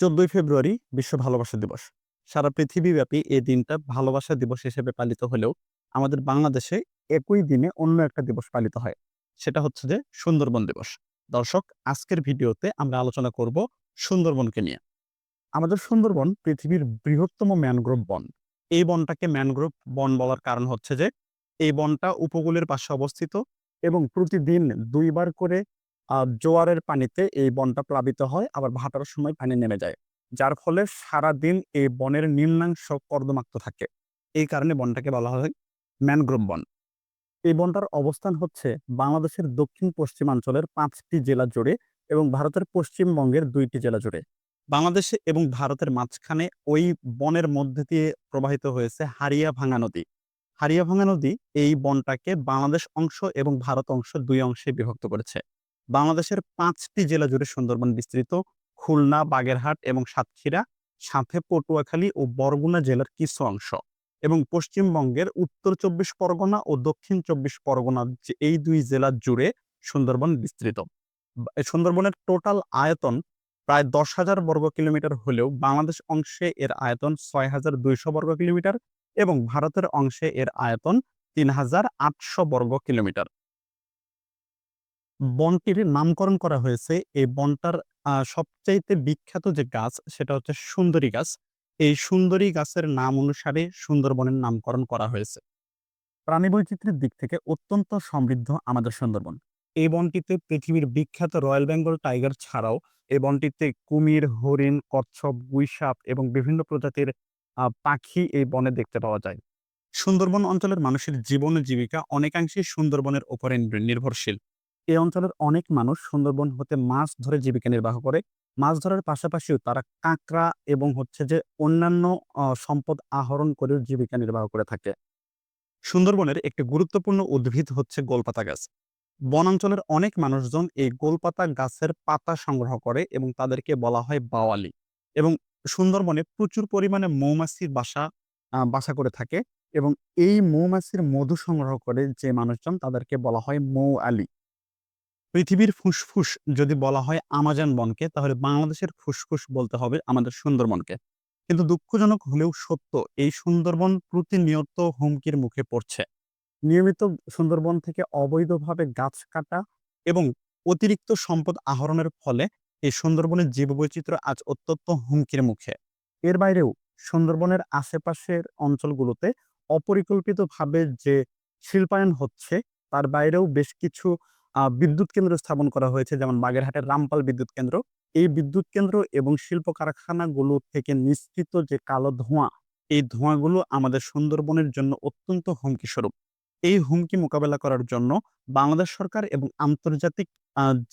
চোদ্দই ফেব্রুয়ারি বিশ্ব ভালোবাসা দিবস। সারা পৃথিবীব্যাপী এই দিনটা ভালোবাসা দিবস হিসেবে পালিত হলেও আমাদের বাংলাদেশে একই দিনে অন্য একটা দিবস পালিত হয়। সেটা হচ্ছে যে সুন্দরবন দিবস। দর্শক, আজকের ভিডিওতে আমরা আলোচনা করব সুন্দরবনকে নিয়ে। আমাদের সুন্দরবন পৃথিবীর বৃহত্তম ম্যানগ্রোভ বন। এই বনটাকে ম্যানগ্রোভ বন বলার কারণ হচ্ছে যে, এই বনটা উপকূলের পাশে অবস্থিত এবং প্রতিদিন দুইবার করে জোয়ারের পানিতে এই বনটা প্লাবিত হয়, আবার ভাটার সময় পানি নেমে যায়। যার ফলে সারাদিন এই বনের নিম্নাংশ কর্দমাক্ত থাকে। এই কারণে বনটাকে বলা হয় ম্যানগ্রোভ বন। এই বনটার অবস্থান হচ্ছে বাংলাদেশের দক্ষিণ পশ্চিমাঞ্চলের পাঁচটি জেলা জুড়ে এবং ভারতের পশ্চিমবঙ্গের দুইটি জেলা জুড়ে। বাংলাদেশে এবং ভারতের মাঝখানে ওই বনের মধ্যে দিয়ে প্রবাহিত হয়েছে হারিয়া ভাঙা নদী। হারিয়া ভাঙা নদী এই বনটাকে বাংলাদেশ অংশ এবং ভারত অংশ দুই অংশে বিভক্ত করেছে। বাংলাদেশের পাঁচটি জেলা জুড়ে সুন্দরবন বিস্তৃত। খুলনা, বাগেরহাট এবং সাতক্ষীরা, সাথে পটুয়াখালী ও বরগুনা জেলার কিছু অংশ। এবং পশ্চিমবঙ্গের উত্তর চব্বিশ পরগনা ও দক্ষিণ চব্বিশ পরগনা এই দুই জেলা জুড়ে সুন্দরবন বিস্তৃত। সুন্দরবনের টোটাল আয়তন প্রায় দশ হাজার বর্গ কিলোমিটার হলেও বাংলাদেশ অংশে এর আয়তন ছয় হাজার দুইশো বর্গ কিলোমিটার এবং ভারতের অংশে এর আয়তন তিন হাজার আটশো বর্গ কিলোমিটার। বনটির নামকরণ করা হয়েছে। এই বনটার সবচাইতে বিখ্যাত যে গাছ, সেটা হচ্ছে সুন্দরী গাছ। এই সুন্দরী গাছের নাম অনুসারে সুন্দরবনের নামকরণ করা হয়েছে। প্রাণী বৈচিত্র্যের দিক থেকে অত্যন্ত সমৃদ্ধ আমাদের সুন্দরবন। এই বনটিতে পৃথিবীর বিখ্যাত রয়্যাল বেঙ্গল টাইগার ছাড়াও এই বনটিতে কুমির, হরিণ, কচ্ছপ, গুইসাপ এবং বিভিন্ন প্রজাতির পাখি এই বনে দেখতে পাওয়া যায়। সুন্দরবন অঞ্চলের মানুষের জীবন জীবিকা অনেকাংশেই সুন্দরবনের উপরে নির্ভরশীল। এই অঞ্চলের অনেক মানুষ সুন্দরবন হতে মাছ ধরে জীবিকা নির্বাহ করে। মাছ ধরার পাশাপাশিও তারা কাঁকড়া এবং হচ্ছে যে অন্যান্য সম্পদ আহরণ করেও জীবিকা নির্বাহ করে থাকে। সুন্দরবনের একটি গুরুত্বপূর্ণ উদ্ভিদ হচ্ছে গোলপাতা গাছ। বনাঞ্চলের অনেক মানুষজন এই গোলপাতা গাছের পাতা সংগ্রহ করে এবং তাদেরকে বলা হয় বাওয়ালি এবং সুন্দরবনে প্রচুর পরিমাণে মৌমাছির বাসা বাসা করে থাকে এবং এই মৌমাছির মধু সংগ্রহ করে যে মানুষজন তাদেরকে বলা হয় মৌ আলী পৃথিবীর ফুসফুস যদি বলা হয় আমাজন বনকে, তাহলে বাংলাদেশের ফুসফুস বলতে হবে আমাদের সুন্দরবনকে। কিন্তু দুঃখজনক হলেও সত্য, এই সুন্দরবন প্রতিনিয়ত হুমকির মুখে পড়ছে। নিয়মিত সুন্দরবন থেকে অবৈধভাবে গাছ কাটা এবং অতিরিক্ত সম্পদ আহরণের ফলে এই সুন্দরবনের জীববৈচিত্র্য আজ অত্যন্ত হুমকির মুখে। এর বাইরেও সুন্দরবনের আশেপাশের অঞ্চলগুলোতে অপরিকল্পিতভাবে যে শিল্পায়ন হচ্ছে, তার বাইরেও বেশ কিছু বিদ্যুৎ কেন্দ্র স্থাপন করা হয়েছে, যেমন বাগেরহাটের রামপাল বিদ্যুৎ কেন্দ্র। এই বিদ্যুৎ কেন্দ্র এবং শিল্প কারখানাগুলো থেকে নিঃসৃত যে কালো ধোঁয়া, এই ধোঁয়াগুলো আমাদের সুন্দরবনের জন্য অত্যন্ত হুমকি স্বরূপ এই হুমকি মোকাবেলা করার জন্য বাংলাদেশ সরকার এবং আন্তর্জাতিক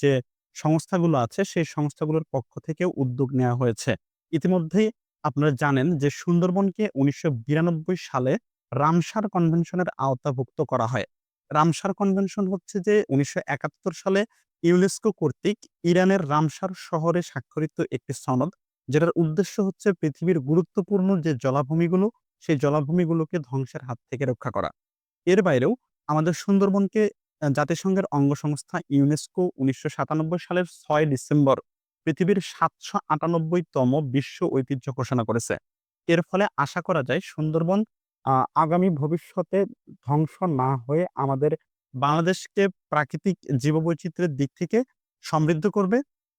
যে সংস্থাগুলো আছে, সেই সংস্থাগুলোর পক্ষ থেকে উদ্যোগ নেওয়া হয়েছে। ইতিমধ্যেই আপনারা জানেন যে সুন্দরবনকে উনিশশো বিরানব্বই সালে রামসার কনভেনশনের আওতাভুক্ত করা হয়। রামসার কনভেনশন হচ্ছে যে, উনিশশো একাত্তর সালে ইউনেস্কো কর্তৃক ইরানের রামসার শহরে স্বাক্ষরিত একটি সনদ, যেটার উদ্দেশ্য হচ্ছে পৃথিবীর গুরুত্বপূর্ণ যে জলাভূমিগুলো, সেই জলাভূমিগুলোকে ধ্বংসের হাত থেকে রক্ষা করা। এর বাইরেও আমাদের সুন্দরবনকে জাতিসংঘের অঙ্গ সংস্থা ইউনেস্কো উনিশশো সাতানব্বই সালের ছয় ডিসেম্বর পৃথিবীর সাতশো আটানব্বইতম বিশ্ব ঐতিহ্য ঘোষণা করেছে। এর ফলে আশা করা যায় সুন্দরবন আগামী ভবিষ্যতে ধ্বংস না হয়ে আমাদের বাংলাদেশকে প্রাকৃতিক জীববৈচিত্র্যের দিক থেকে সমৃদ্ধ করবে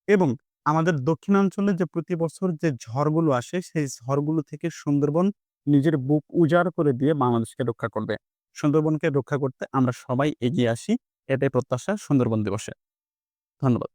এবং আমাদের দক্ষিণাঞ্চলে যে প্রতি বছর যে ঝড়গুলো আসে, সেই ঝড়গুলো থেকে সুন্দরবন নিজের বুক উজাড় করে দিয়ে বাংলাদেশকে রক্ষা করবে। সুন্দরবনকে রক্ষা করতে আমরা সবাই এগিয়ে আসি। এটাই প্রত্যাশা সুন্দরবন দিবসে। ধন্যবাদ।